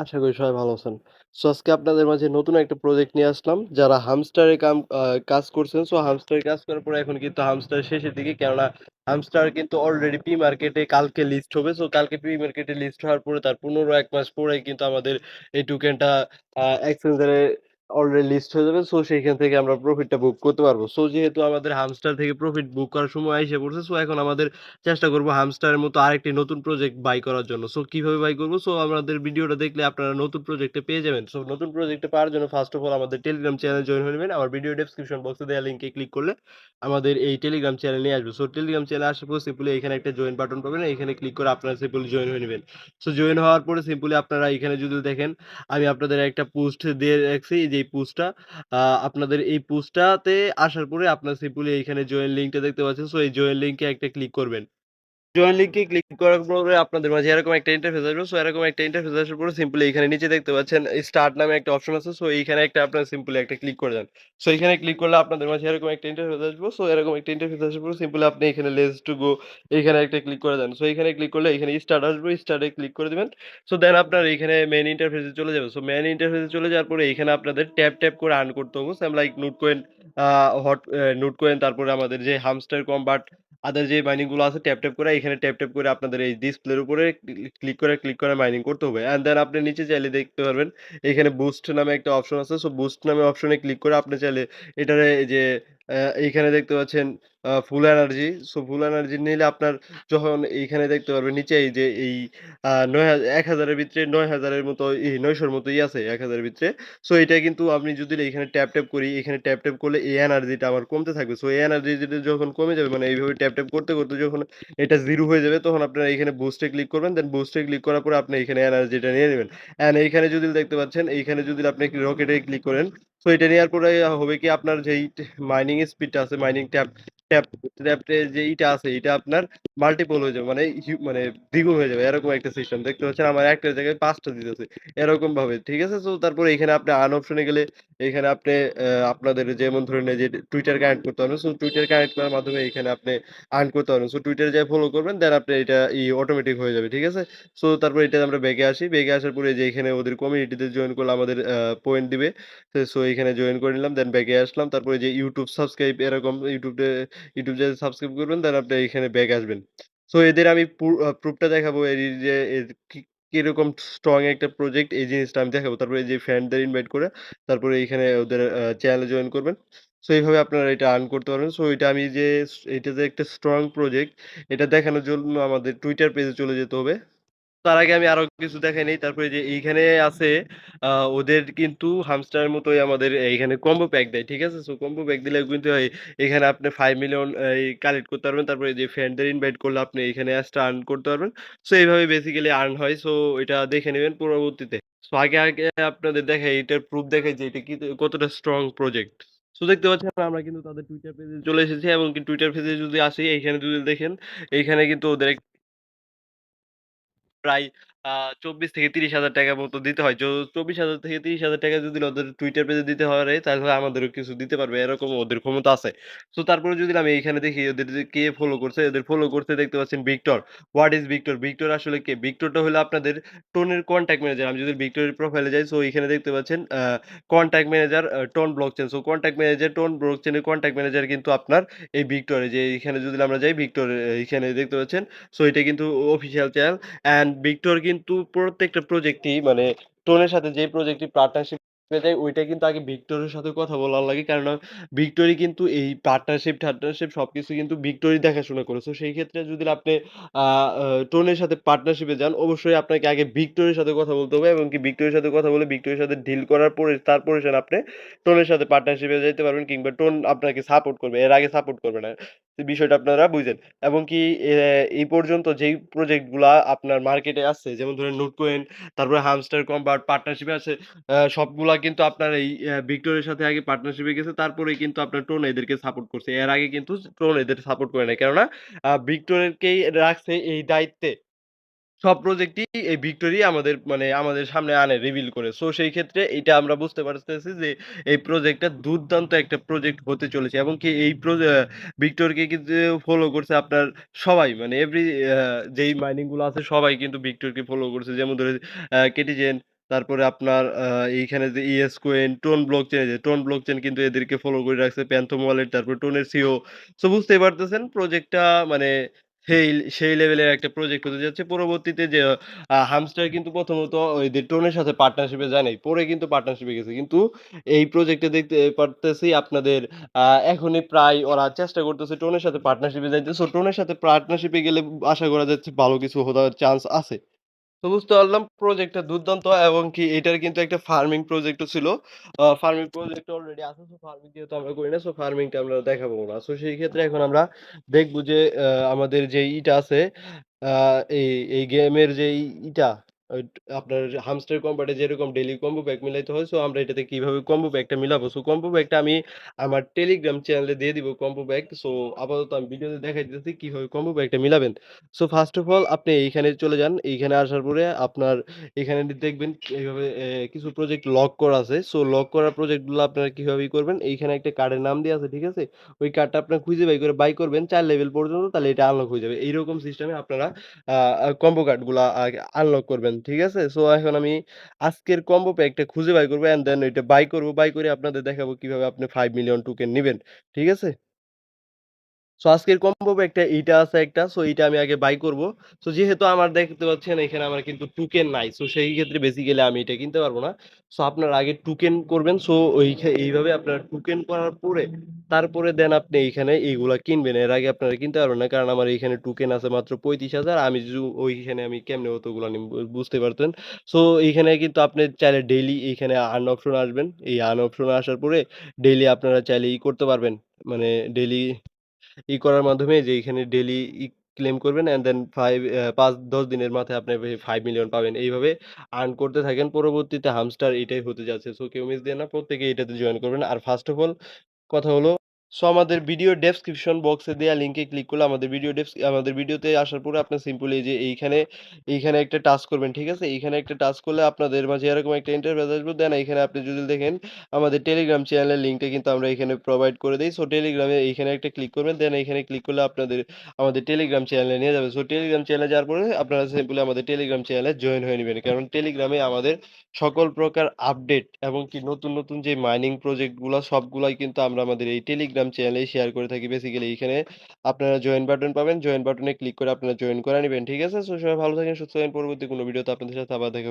আশা করি সবাই ভালো আছেন। সো আজকে আপনাদের মাঝে নতুন একটা প্রজেক্ট নিয়ে আসলাম। যারা হামস্টারে কাম কাজ করছেন, সো হামস্টারে কাজ করার পরে এখন কিন্তু হামস্টার শেষের দিকে। কেননা হামস্টার কিন্তু অলরেডি পি মার্কেটে কালকে লিস্ট হবে। সো কালকে পি মার্কেটে লিস্ট হওয়ার পরে তার ১৫ ১ মাস পরে কিন্তু আমাদের এই টোকেনটা এক্সচেঞ্জারে অলরেডি লিস্ট হয়ে যাবে। সো সেইখান থেকে আমরা প্রফিটটা বুক করতে পারব। সো যেহেতু আমাদের হামস্টার থেকে প্রফিট বুক করার সময় আইসা পড়ছে, সো এখন আমাদের চেষ্টা করব হামস্টারের মতো আরেকটি নতুন প্রজেক্ট বাই করার জন্য। সো কীভাবে বাই করব সো আমাদের ভিডিওটা দেখলে আপনারা নতুন প্রজেক্টে পেয়ে যাবেন। সো নতুন প্রজেক্টে পাওয়ার জন্য ফার্স্ট অফ অল আমাদের টেলিগ্রাম চ্যানেলে জয়েন হয়ে নিবেন। আমার ভিডিও ডেসক্রিপশন বক্সে দেওয়া লিংকে ক্লিক করলে আমাদের এই টেলিগ্রাম চ্যানেলে নিয়ে আসবে। সো টেলিগ্রাম চ্যানেলে আসার পর সিম্পলি এখানে একটা জয়েন বাটন পাবেন। এখানে ক্লিক করে আপনারা সিম্পলি জয়েন হয়ে নেবেন সো জয়েন হওয়ার পরে সিম্পলি আপনারা এখানে যদি দেখেন আমি আপনাদের একটা পোস্ট দিয়ে রাখছি যে এই পোস্টটা আপনাদের এই পোস্টটাতে আসার পরে আপনার সিম্পলি এখানে জয়েন লিঙ্কটা দেখতে পাচ্ছেন। সো এই জয়েন লিঙ্কে একটা ক্লিক করবেন। জয়েন লিঙ্কে ক্লিক করার পরে আপনাদের মাঝে এরকম একটা ইন্টারফেস আসবে। সো এরকম একটা ইন্টারফেস আসার পরে সিম্পলি এখানে নিচে দেখতে পাচ্ছেন স্টার্ট নামে একটা অপশন আছে। সো এইখানে একটা আপনারা সিম্পলি একটা ক্লিক করে দেন। সো এখানে ক্লিক করলে আপনাদের মাঝে এরকম একটা ইন্টারফেস আসবে। সো এরকম একটা ইন্টারফেস আসার পরে সিম্পলি আপনি এখানে লেটস টু গো এইখানে একটা ক্লিক করে দেন। সো এইখানে ক্লিক করলে এখানে স্টার্ট আসবে। স্টার্ট ক্লিক করে দিবেন। সো দেন আপনার এইখানে মেইন ইন্টারফেসে চলে যাবে। সো মেইন ইন্টারফেসে চলে যাওয়ার পরে এখানে আপনাদের ট্যাপ, ট্যাপ করে আর্ন করতে হবে। Same like Notcoin hot Notcoin তারপরে আমাদের যে হামস্টার কমবাট আদার যে মাইনিংগুলো আছে ট্যাপ, ট্যাপ করে এখানে ট্যাপ, ট্যাপ করে আপনাদের এই ডিসপ্লের উপরে ক্লিক করে, ক্লিক করে মাইনিং করতে হবে। অ্যান্ড দেন আপনি নিচে চাইলে দেখতে পারবেন এখানে বুস্ট নামে একটা অপশন আছে। সো বুস্ট নামে অপশনে ক্লিক করে আপনি চাইলে এটারে যে এইখানে দেখতে পাচ্ছেন full energy. So full energy নিলে আপনার যখন এইখানে দেখতে পারবেন নিচে এই যে এই ৯ ১০০০ এর ভিতরে নয় হাজারের মতো ই ৯০০ এর মতোই আছে ১০০০ এর ভিতরে। সো এটা কিন্তু আমি যদি এখানে ট্যাপ, ট্যাপ করি, এখানে ট্যাপ, ট্যাপ করলে এই এনার্জিটা আমার কমতে থাকবে। সো এই এনার্জি যেটা যখন কমে যাবে মানে এইভাবে ট্যাপ, ট্যাপ করতে, করতে যখন এটা জিরো হয়ে যাবে তখন আপনারা এখানে বুস্ট ক্লিক করবেন। দেন বুস্ট ক্লিক করার পরে আপনি এখানে এনার্জিটা নিয়ে নেবেন অ্যান্ড এইখানে যদি দেখতে পাচ্ছেন এইখানে যদি আপনি রকেটে ক্লিক করেন, সো এটা নেওয়ার পরে হবে কি আপনার যেই মাইনিং স্পিডটা আছে, মাইনিং ট্যাপ, ট্যাপ, ট্যাপে যে ইটা আছে এটা আপনার মাল্টিপল হয়ে যাবে। মানে মানে দ্বিগুণ হয়ে যাবে। এরকম একটা সিস্টেম। দেখতে পাচ্ছেন আমার একটার জায়গায় ৫ টা দিতেছে। এরকমভাবে। ঠিক আছে? সো তারপরে এখানে আপনি আর্ন অপশনে গেলে এখানে আপনি আপনাদের যেমন ধরেন যে টুইটার কানেক্ট করতে পারবেন। সো টুইটার কানেক্ট করার মাধ্যমে এখানে আপনি আর্ন করতে পারবেন। সো টুইটারে যেয়ে ফলো করবেন দেন আপনি এটা ই অটোমেটিক হয়ে যাবে। ঠিক আছে? সো তারপরে এটা আমরা ব্যাকে আসি। ব্যাকে আসার পরে যে এখানে ওদের কমিউনিটিতে জয়েন করলে আমাদের পয়েন্ট দিবে। সো এখানে জয়েন করে নিলাম। দেন ব্যাকে আসলাম। তারপরে যে YouTube সাবস্ক্রাইব এরকম YouTube YouTube যে সাবস্ক্রাইব করবেন দেন আপনি এখানে ব্যাক আসবেন। সো এদের আমি প্রুফটা দেখাবো যে, এর, কি, কীরকম স্ট্রং একটা প্রজেক্ট এই জিনিসটা আমি দেখাবো। তারপরে যে ফ্রেন্ডদের ইনভাইট করে, তারপরে এইখানে ওদের চ্যানেলে জয়েন করবেন। সো এইভাবে আপনারা এটা আর্ন করতে পারবেন। সো এটা আমি যে এটা যে একটা স্ট্রং প্রজেক্ট এটা দেখানোর জন্য আমাদের টুইটার পেজে চলে যেতে হবে। তার আগে আমি আরও কিছু দেখাই নেই। তারপরে যে এইখানে আছে ওদের কিন্তু হামস্টারের মতোই আমাদের এইখানে কম্বো প্যাক দেয়। ঠিক আছে? সো কম্বো প্যাক দিলে কিন্তু এখানে আপনি ফাইভ মিলিয়ন কালেক্ট করতে পারবেন। তারপরে যে ফ্রেন্ডদের ইনভাইট করলে আপনি এখানে এক্সট্রা আর্ন করতে পারবেন। সো এইভাবে বেসিক্যালি আর্ন হয়। সো এটা দেখে নেবেন পরবর্তীতে। সো আগে, আগে আপনাদের দেখাই এটার প্রুফ দেখাই যে এটা কি কতটা স্ট্রং প্রজেক্ট। সো দেখতে পাচ্ছেন আমরা কিন্তু তাদের টুইটার পেজে চলে এসেছি এবং টুইটার পেজে যদি আসি এইখানে যদি দেখেন এইখানে কিন্তু ওদের এক প্রায় ২৪ থেকে ৩০,০০০ টাকার মতো দিতে হয়। যো ২৪,০০০ থেকে ৩০,০০০ টাকা যদি ওদের টুইটার পেজে দিতে পারে তাহলে আমাদেরও কিছু দিতে পারবে। এরকম ওদের ক্ষমতা আছে। সো তারপরে যদি আমি এইখানে দেখি ওদের কে ফলো করছে, এদের ফলো করতে দেখতে পাচ্ছেন Victor. What is Victor? Victor আসলে কে? ভিক্টরটা হলো আপনাদের টোনের কনট্যাক্ট ম্যানেজার। আমি যদি ভিক্টরের প্রোফাইলে যাই সো এখানে দেখতে পাচ্ছেন contact manager TON blockchain. So contact manager TON ব্লকচেনের contact manager কিন্তু আপনার এই ভিক্টর। যে এখানে যদি আমরা যাই ভিক্টর এইখানে দেখতে পাচ্ছেন। সো এটা কিন্তু অফিসিয়াল চ্যানেল। অ্যান্ড ভিক্টর কিন্তু প্রত্যেকটা প্রজেক্টই মানে টোনের সাথে যে প্রজেক্টটি পার্টনারশিপ দেয় ওইটা কিন্তু আগে ভিক্টরের সাথে কথা বলা লাগে। কারণ ভিক্টরই কিন্তু এই পার্টনারশিপ-টার্টনারশিপ সবকিছু কিন্তু ভিক্টরই দেখাশোনা করে। সো সেই ক্ষেত্রে যদি আপনি টোনের সাথে পার্টনারশিপ যান, অবশ্যই আপনাকে আগে ভিক্টরের সাথে কথা বলতে হবে এবং কি ভিক্টরের সাথে কথা বলে ভিক্টরের সাথে ডিল করার পরে তারপরে আপনি টোনের সাথে পার্টনারশিপ এ যাইতে পারবেন কিংবা টোন আপনাকে সাপোর্ট করবে। এর আগে সাপোর্ট করবে না। বিষয়টা আপনারা বুঝেন। এবং কি এই পর্যন্ত যেই প্রজেক্টগুলা আপনার মার্কেটে আছে, যেমন ধরেন নোটকোয়েন তারপরে হামস্টার কমবাট পার্টনারশিপ আছে। সবগুলা কিন্তু আপনার এই ভিক্টোরিয়ার সাথে আগে পার্টনারশিপে গেছে। তারপরে কিন্তু আপনার টোন এদেরকে সাপোর্ট করছে। এর আগে কিন্তু টোন এদের সাপোর্ট করে নাই। কেননা ভিক্টরেরকেই রাখছে এই দায়িত্বে। সব প্রজেক্টই এই ভিক্টরই আমাদের মানে আমাদের সামনে আনে রিভিল করে। সো সেই ক্ষেত্রে এটা আমরা বুঝতে পারতেছি যে এই প্রজেক্টটা দুর্দান্ত একটা প্রজেক্ট হতে চলেছে এবং কি এই ভিক্টরকে কিন্তু ফলো করছে আপনার সবাই মানে এভরি যেই মাইনিংগুলো আছে সবাই কিন্তু ভিক্টরকে ফলো করছে। যেমন ধরেন আ কেটিজেন তারপরে আপনার এইখানে যে ES Coin, Tron ব্লকচেন এই যে ব্লক চেন কিন্তু এদেরকে ফলো করে রাখছে। Phantom ওয়ালেট তারপর টোনের সিও সো বুঝতেই পারতেছেন প্রজেক্টটা মানে সেই সেই লেভেলের একটা প্রজেক্ট হতে যাচ্ছে। পরবর্তীতে যে হামস্টার কিন্তু প্রথমত ওই যে টোনের সাথে পার্টনারশিপে যায় নাই। পরে কিন্তু পার্টনারশিপে গেছে। কিন্তু এই প্রজেক্টে দেখতে পারতেছি আপনাদের এখনই প্রায় ওরা চেষ্টা করতেছে টোনের সাথে পার্টনারশিপে যাইতে। সো টোনের সাথে পার্টনারশিপে গেলে আশা করা যাচ্ছে ভালো কিছু হওয়ার চান্স আছে। তো বুঝতে পারলাম প্রজেক্টটা দুর্দান্ত এবং কি এটার কিন্তু একটা ফার্মিং প্রজেক্ট ছিল। ফার্মিং প্রজেক্ট অলরেডি আছে। সো ফার্মিং যেহেতু আমরা করি না, সো ফার্মিংটা আমরা দেখাবো না। সো সেই ক্ষেত্রে এখন আমরা দেখব যে আমাদের যে ইটা আছে এই এই গেমের যে ইটা আপনার হামস্টার কম্বাটে যেরকম ডেইলি কম্বো প্যাক মিলাইতে হয়, সো আমরা এটাতে কীভাবে কম্বো প্যাকটা মিলাবো। সো কম্বো প্যাকটা আমি আমার টেলিগ্রাম চ্যানেলে দিয়ে দিব কম্বো প্যাক। সো আপাতত আমি ভিডিওতে দেখাই দিতেছি কীভাবে কম্বো প্যাকটা মিলাবেন। সো ফার্স্ট অফ অল আপনি এইখানে চলে যান। এইখানে আসার পরে আপনার এখানে দেখবেন এইভাবে কিছু প্রজেক্ট লক করা আছে। সো লক করা প্রজেক্টগুলো আপনারা কীভাবে করবেন। এইখানে একটা কার্ডের নাম দেয়া আছে, ঠিক আছে? ওই কার্ডটা আপনার খুঁজে বাই করে বাই করবেন চার লেভেল পর্যন্ত তাহলে এটা আনলক হয়ে যাবে। এইরকম সিস্টেমে আপনারা কম্বো কার্ডগুলা আ আনলক করবেন। ঠিক আছে? সো এখন আমি আজকের কম্বো প্যাকটা খুঁজে বাই করব অ্যান্ড দেন এটা বাই করব বাই করে আপনাদের দেখাবো কীভাবে আপনি ফাইভ মিলিয়ন টোকেন নেবেন ঠিক আছে? সো আজকের কম্বো একটা এইটা আছে একটা। সো এইটা আমি আগে বাই করব। সো যেহেতু আমার দেখতে পাচ্ছেন এখানে আমার কিন্তু টোকেন নাই। সো সেই ক্ষেত্রে বেসিক্যালি আমি এটা কিনতে পারব না। সো আপনার আগে টুকেন করবেন। সো ওই এইভাবে আপনারা টোকেন করার পরে তারপরে দেন আপনি এইখানে এইগুলা কিনবেন। এর আগে আপনারা কিনতে পারবেন না। কারণ আমার এইখানে টোকেন আছে মাত্র ৩৫,০০০ আমি ওইখানে আমি কেমনে অতগুলা বুঝতে পারতেন। সো এইখানে কিন্তু আপনি চাইলে ডেইলি এইখানে আর্ন অপশন আসবেন। এই আর্ন অপশনে আসার পরে ডেইলি আপনারা চাইলে ই করতে পারবেন। মানে ডেইলি ই করার মাধ্যমে যে এখানে ডেলি ই ক্লেম করবেন অ্যান্ড দেন 5 অ্যা ৫-১০ দিনের মাথায় আপনি ফাইভ মিলিয়ন পাবেন। এইভাবে আর্ন করতে থাকেন। পরবর্তীতে হামস্টার এটাই হতে যাচ্ছে। সো কেউ মিস দিয়ে না। প্রত্যেকে এটাতে জয়েন করবেন। আর ফার্স্ট অফ অল কথা হলো সো আমাদের ভিডিও ডেসক্রিপশন বক্সে দেওয়া লিংকে ক্লিক করলে আমাদের ভিডিও ডেস আমাদের ভিডিওতে আসার পরে আপনার সিম্পলি যে এইখানে, এইখানে একটা টাচ করবেন। ঠিক আছে? এইখানে একটা টাচ করলে আপনাদের মাঝে এরকম একটা ইন্টারফেস আসবে। দেন এইখানে আপনি যদি দেখেন আমাদের টেলিগ্রাম চ্যানেলের লিংকটা কিন্তু আমরা এখানে প্রোভাইড করে দিই সো টেলিগ্রামে এইখানে একটা ক্লিক করবেন। দেন এইখানে ক্লিক করলে আপনাদের আমাদের টেলিগ্রাম চ্যানেলে নিয়ে যাবে। সো টেলিগ্রাম চ্যানেলে যাওয়ার পরে আপনারা সিম্পলি আমাদের টেলিগ্রাম চ্যানেলে জয়েন হয়ে নিবেন। কারণ টেলিগ্রামে আমাদের সকল প্রকার আপডেট এবং কি নতুন, নতুন যে মাইনিং প্রজেক্টগুলা সবগুলাই কিন্তু আমরা আমাদের এই টেলিগ্রাম চ্যানেলেই শেয়ার করে থাকি। বেসিক্যালি এখানে আপনারা জয়েন বাটন পাবেন। জয়েন বাটনে ক্লিক করে আপনারা জয়েন করে নেবেন ঠিক আছে? সো সবাই ভালো থাকেন, সুস্থ থাকেন। পরবর্তী কোনো ভিডিওতে আপনাদের সাথে আবার দেখা।